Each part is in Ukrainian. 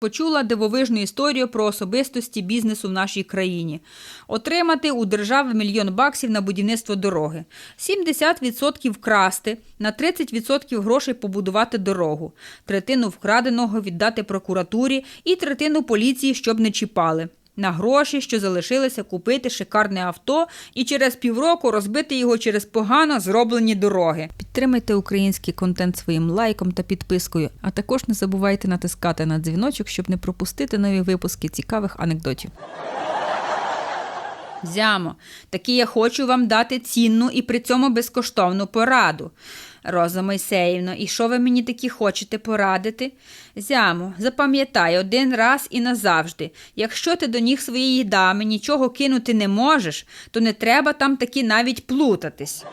Почула дивовижну історію про особистості бізнесу в нашій країні. Отримати у держави мільйон баксів на будівництво дороги, 70% вкрасти, на 30% грошей побудувати дорогу, третину вкраденого віддати прокуратурі і третину поліції, щоб не чіпали. На гроші, що залишилися купити шикарне авто і через півроку розбити його через погано зроблені дороги. Підтримайте український контент своїм лайком та підпискою, а також не забувайте натискати на дзвіночок, щоб не пропустити нові випуски цікавих анекдотів. Зямо, таки я хочу вам дати цінну і при цьому безкоштовну пораду. Роза Мойсеївно, і що ви мені такі хочете порадити? Зямо, запам'ятай один раз і назавжди. Якщо ти до ніг своєї дами нічого кинути не можеш, то не треба там таки навіть плутатись.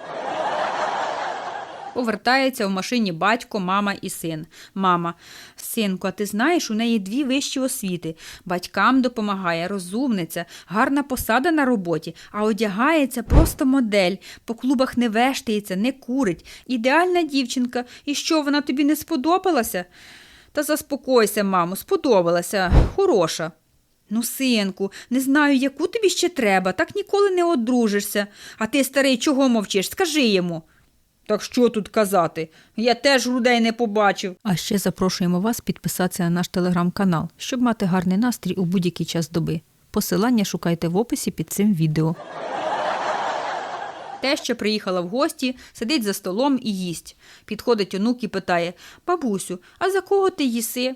Повертається в машині батько, мама і син. Мама, синку, а ти знаєш, у неї дві вищі освіти. Батькам допомагає, розумниця, гарна посада на роботі, а одягається просто модель. По клубах не вештається, не курить. Ідеальна дівчинка. І що, вона тобі не сподобалася? Та заспокойся, мамо, сподобалася. Хороша. Ну, синку, не знаю, яку тобі ще треба, так ніколи не одружишся. А ти, старий, чого мовчиш? Скажи йому. Так що тут казати? Я теж грудей не побачив. А ще запрошуємо вас підписатися на наш телеграм-канал, щоб мати гарний настрій у будь-який час доби. Посилання шукайте в описі під цим відео. Теща приїхала в гості, сидить за столом і їсть. Підходить онук і питає Бабусю, а за кого ти їси?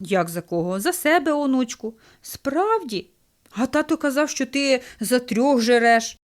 Як за кого? За себе, онучку. Справді? А тато казав, що ти за трьох жереш.